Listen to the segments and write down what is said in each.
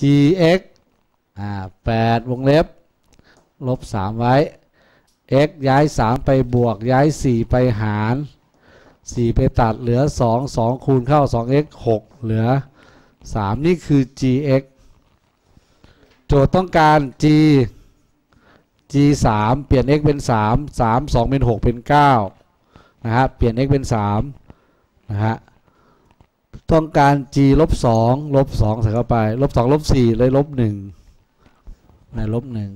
gx อ่าแปดวงเล็บ ลบสามไว้ x ย้ายสามไปบวก ย้ายสี่ไปหารสี่ไปตัดเหลือสองสองคูณเข้าสอง x หกเหลือสามนี่คือ gx โจทย์ต้องการ g g สามเปลี่ยน x เป็นสามสามสองเป็นหกเป็นเก้านะฮะ เปลี่ยน x เป็นสามนะฮะ ต้องการ g ลบสองลบสองใส่เข้าไป ลบสองลบสี่เลยลบหนึ่งในลบหนึ่ง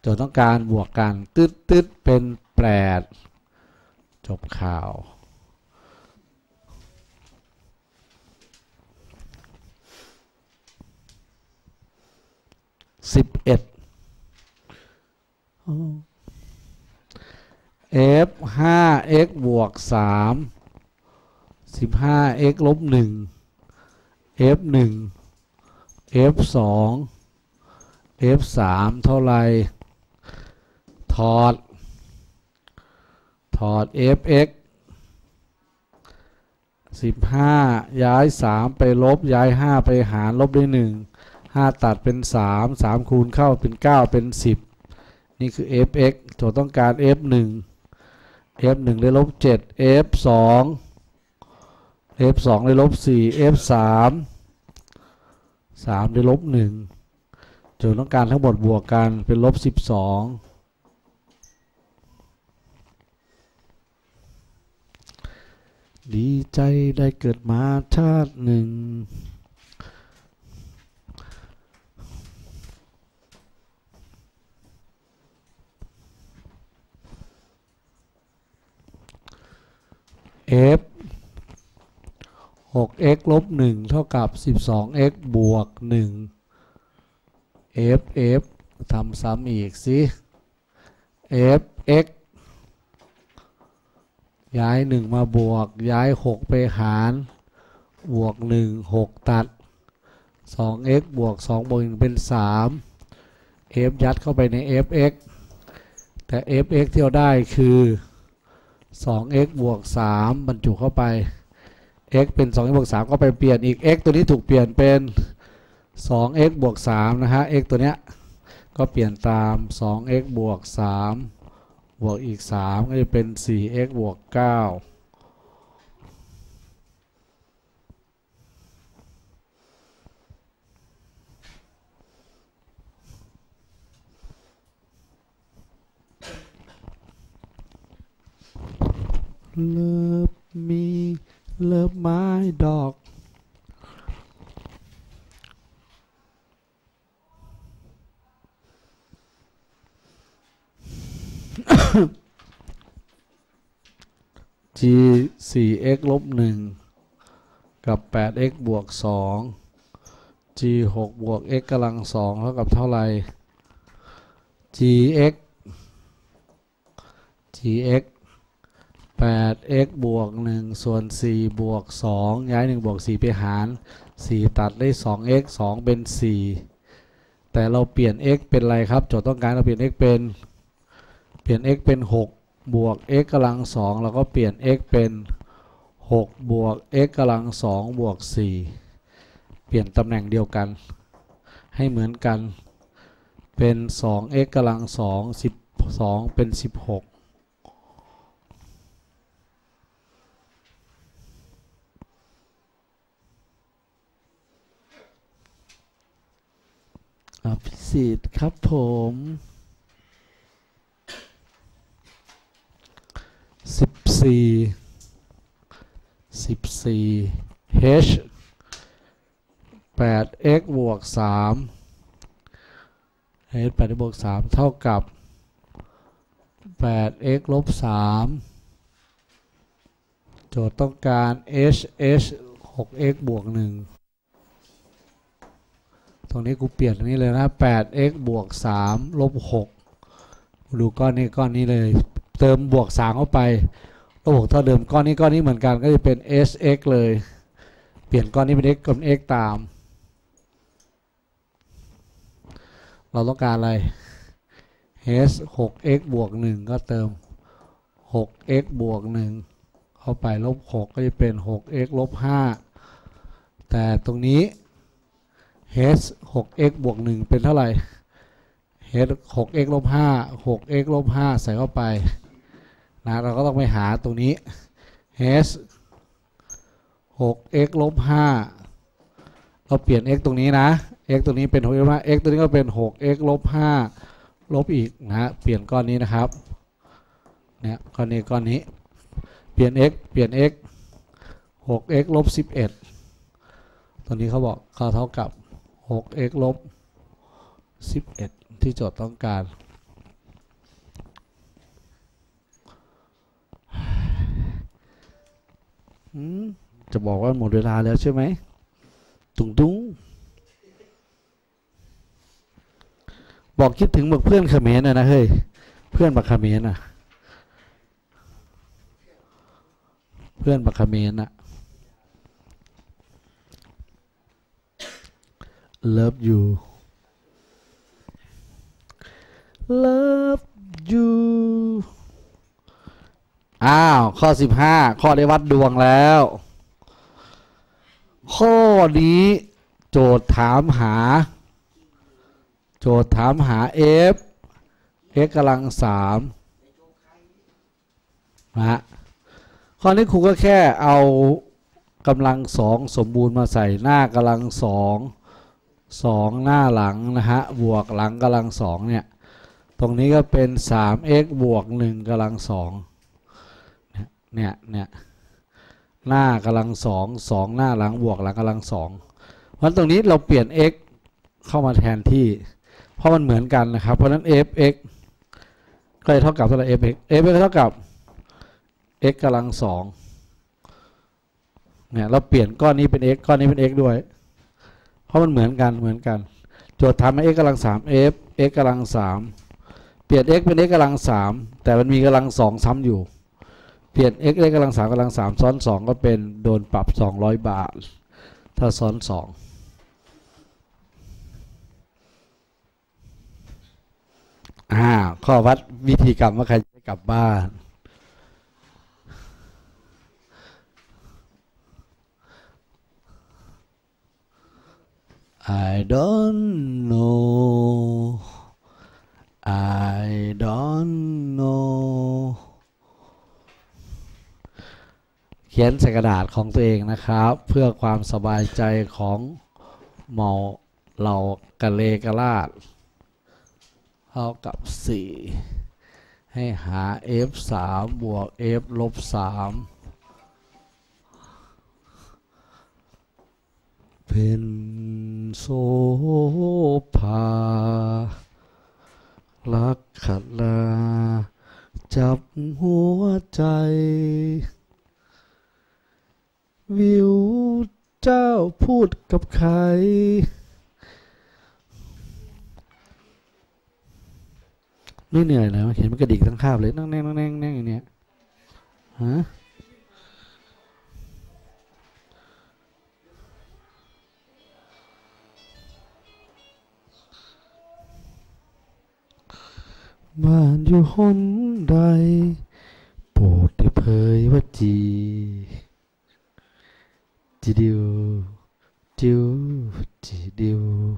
โจทย์ต้องการบวกกันตึ๊ดตึ๊ดเป็นแปดจบข่าว สิบเอ็ด f ห้า x บวกสามสิบห้า x ลบหนึ่ง f หนึ่ง f สอง f สามเท่าไรถอด ถอด f x สิบห้าย้ายสามไปลบ ย้ายห้าไปหารลบด้วยหนึ่งห้าตัดเป็นสามสามคูณเข้าเป็นเก้าเป็นสิบนี่คือ f(x) โจทย์ต้องการ f1 f1 ได้ลบ7 f2 f2 ได้ลบ4 f3 3ได้ลบ1โจทย์ต้องการทั้งหมดบวกกันเป็นลบ12ดีใจได้เกิดมาชาติหนึ่ง f 6 x ลบ1เท่ากับ 12 x บวก1 f f ทำซ้ำอีกสิ f x ย้าย 1 มาบวก ย้าย 6 ไปหาร บวก 1 6 ตัด 2x บวก 2 บวก 1 เป็น 3 f ยัดเข้าไปใน f x แต่ f x ที่เราได้คือ 2x บวก 3 บรรจุเข้าไป x เป็น 2x บวก3ก็ไปเปลี่ยนอีก x ตัวนี้ถูกเปลี่ยนเป็น 2x บวก3นะฮะ x ตัวเนี้ยก็เปลี่ยนตาม 2x บวก3บวกอีก 3 ก็จะเป็น 4x บวก9เลิฟมีเลิฟไม้ดอก g 4 x ลบ1กับ 8 x บวก 2 g 6บวก x กำลัง2เท่ากับเท่าไหร่ g x g x 8x บวก 1 ส่วน 4 บวก 2 ย้าย 1 บวก 4 ไปหาร 4 ตัดได้ 2x 2 เป็น 4 แต่เราเปลี่ยน x เป็นอะไรครับ โจทย์ต้องการเราเปลี่ยน x เป็น เปลี่ยน x เป็น 6 บวก x กำลัง2เราก็เปลี่ยน x เป็น 6 บวก x กำลัง2บวก 4 เปลี่ยนตำแหน่งเดียวกัน ให้เหมือนกัน เป็น 2x กำลัง2 12 เป็น 16อภิสิทธิ์ครับผม สิบสี่สิบสี่ h แปด x บวกสาม h แปดบวกสามเท่ากับแปด x ลบสามโจทย์ต้องการ h h หก x บวกหนึ่งตรงนี้กูเปลี่ยนตรงนี้เลยนะ 8x บวก3ลบ6ดูก้อนนี้ก้อนนี้เลย เติมบวก 3 เข้าไปลบ6เท่าเดิมก้อนนี้ก้อนนี้เหมือนกันก็จะเป็น sx เลย เปลี่ยนก้อนนี้เป็น x กับ x ตาม เราต้องการอะไร h 6x บวก 1 ก็เติม 6x บวก 1 เข้าไปลบ 6 ก็จะเป็น 6x ลบ 5 แต่ตรงนี้ h 6 x บวก 1 เป็นเท่าไหร่ h 6 x ลบ 5 6 x ลบ 5 ใส่เข้าไป นะเราก็ต้องไปหาตรงนี้ h 6 x ลบ5เราเปลี่ยน x ตรงนี้นะ x ตัวนี้เป็น6 x ลบ5 x ตัวนี้ก็เป็น6 x ลบ5ลบอีกนะเปลี่ยนก้อนนี้นะครับเนี่ยก้อนนี้ก้อนนี้ เปลี่ยน x เปลี่ยน x 6 x ลบ11ตอนนี้เขาบอกเขาเท่ากับ 6x ลบ11 ที่โจทย์ต้องการ อืม จะบอกว่าหมดเวลาแล้วใช่ไหมตุงตุงบอกคิดถึงบอกเพื่อนเขมรนะนะเฮ้ยเพื่อนบักเขมรน่ะเพื่อนบักเขมรน่ะ love you love you อ้าว ข้อ15ข้อได้วัดดวงแล้ว ข้อนี้โจทย์ถามหา โจทย์ถามหา f x กำลังสามนะฮะข้อนี้ครูก็แค่เอากำลังสองสมบูรณ์มาใส่หน้ากำลังสองสองหน้าหลังนะฮะบวกหลังกำลังสองเนี่ย ตรงนี้ก็เป็น 3x บวก1กำลังสอง เนี่ยเนี่ยหน้ากำลังสองสองหน้าหลังบวกหลังกำลังสองเพราะตรงนี้เราเปลี่ยน x เข้ามาแทนที่ เพราะมันเหมือนกันนะครับ เพราะฉะนั้น f(x) ก็จะเท่ากับเท่าไหร่ f(x) f(x) ก็เท่ากับ x กำลังสองเนี่ยเราเปลี่ยนก้อนนี้เป็น x ก้อนนี้เป็น x ด้วย เพราะมันเหมือนกันเหมือนกันโจทย์ทำให้ x กำลังสาม f x กำลังสามเปลี่ยน x เป็น x กำลังสามแต่มันมีกำลังสองซ้ำอยู่ เปลี่ยน x เลขกำลังสามกำลังสามซ้อนสองก็เป็นโดนปรับสองร้อยบาท ถ้าซ้อนสองอ่าข้อวัดวิธีกรรมว่าใครจะกลับบ้าน I don't know I don't know เขียนใส่กระดาษของตัวเองนะครับ เพื่อความสบายใจของเมาเหล่ากะเลกะลาดเท่ากับ 4 ให้หา f 3บวก f ลบ3เป็นโซภารักขลาจับหัวใจ วิวเจ้าพูดกับใคร ไม่เหนื่อยแล้วเห็นมันกระดิกทั้งคาบเลยนั่งแน่งนั่งแน่งนั่งอย่างเนี้ยฮะบ้านอยู่หนใด โปรดได้เผยว่าจี 一溜丢一溜。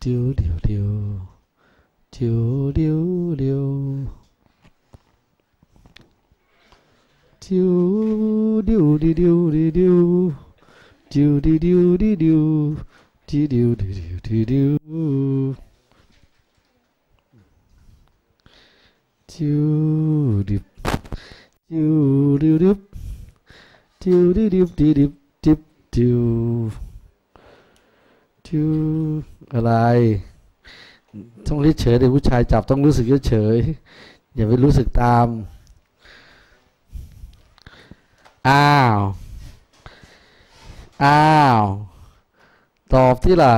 丢丢丢，丢丢丢，丢丢丢丢丢丢丢丢丢丢丢 ดิดิวดิวดิดิวดิดิวดิดิวดิดิวดิดิวจิวดิบดิบดิบดิดิบดิบจิวจิวอะไรต้องรีเฉยเด็กผู้ชายจับต้องรู้สึกเฉยอย่าไปรู้สึกตาม อ้าว อ้าว ตอบที่ล่ะ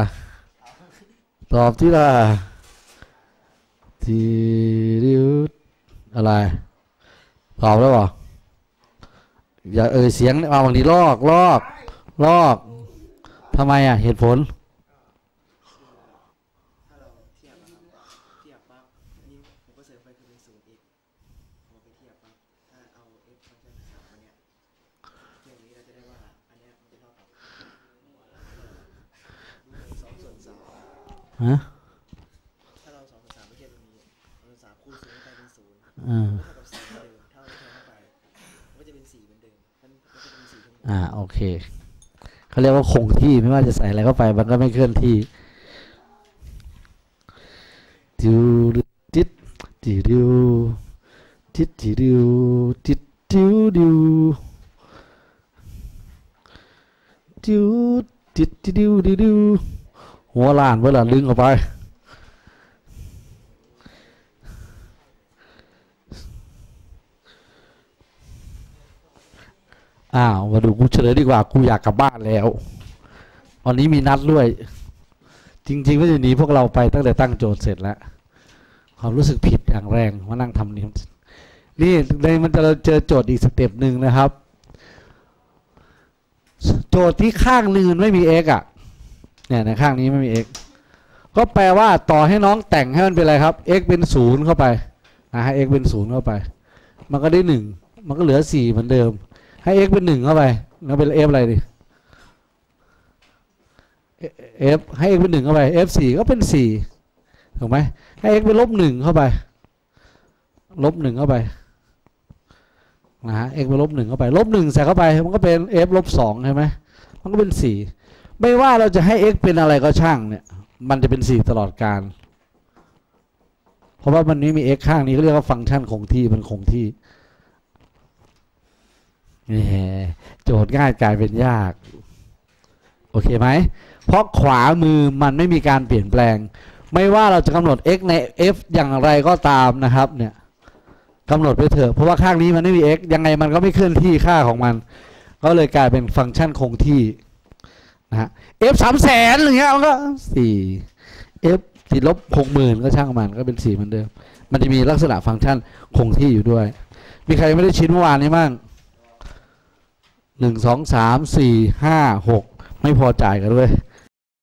ตอบที่ล่ะทีดิว อะไรตอบแล้วหรออย่าเอ่ยเสียงเอาบางทีลอกลอกลอกทำไมอะ เหตุผลฮะ อ่าเท่ากับสี่เหมือนเดิมเท่าที่แทนเข้าไปมันก็จะเป็นสีเหมือนเดิมอ่าโอเคเขาเรียกว่าคงที่ไม่ว่าจะใส่อะไรเข้าไปมันก็ไม่เคลื่อนที่ดิวดิดดิดิวดิดดิดิวดิดดิวดิวดิวติดดิวดิวหัวล้านเวลาลึงออกไป อ้าวมาดูกูเฉลยดีกว่ากูอยากกลับบ้านแล้ว วันนี้มีนัดด้วย จริงๆก็จะหนีพวกเราไปตั้งแต่ตั้งโจทย์เสร็จแล้ว ความรู้สึกผิดอย่างแรงมานั่งทำนี่นี่ในมันจะเราเจอโจทย์อีกสเต็ปหนึ่งนะครับ โจทย์ที่ข้างนึ่งมันไม่มี x อะเนี่ยในข้างนี้ไม่มี x ก็แปลว่าต่อให้น้องแต่งให้มันเป็นอะไรครับ x เป็นศูนย์เข้าไปนะให้ x เป็นศูนย์เข้าไป มันก็ได้หนึ่งมันก็เหลือสี่เหมือนเดิม ให้ x เป็นหนึ่งเข้าไปแล้วเป็น f อะไรดิ f ให้ x เป็นหนึ่งเข้าไป f สี่ก็เป็นสี่ถูกไหมให้ x เป็นลบหนึ่งเข้าไป ลบหนึ่งเข้าไปนะฮะ x เป็นลบหนึ่งเข้าไป ลบหนึ่งใส่เข้าไป มันก็เป็น f ลบสองใช่ไหมมันก็เป็นสี่ไม่ว่าเราจะให้ x เป็นอะไรก็ช่างเนี่ย มันจะเป็นสี่ตลอดการ เพราะว่ามันไม่มี x ข้างนี้เขาเรียกว่าฟังก์ชันคงที่มันคงที่ โจทย์ง่ายกลายเป็นยาก โอเคไหม เพราะขวามือมันไม่มีการเปลี่ยนแปลง ไม่ว่าเราจะกำหนด x ใน f อย่างไรก็ตามนะครับเนี่ยกำหนดไปเถอะเพราะว่าข้างนี้มันไม่มี x ยังไงมันก็ไม่เคลื่อนที่ค่าของมัน ก็เลยกลายเป็นฟังก์ชันคงที่นะฮะ f สามแสนอย่างเงี้ยมันก็สี่ f ติดลบหกหมื่นก็ช่างมันก็เป็นสี่เหมือนเดิม มันจะมีลักษณะฟังก์ชันคงที่อยู่ด้วย มีใครไม่ได้ชิ้นเมื่อวานนี้บ้าง หนึ่งสองสามสี่ห้าหกไม่พอจ่ายกันด้วย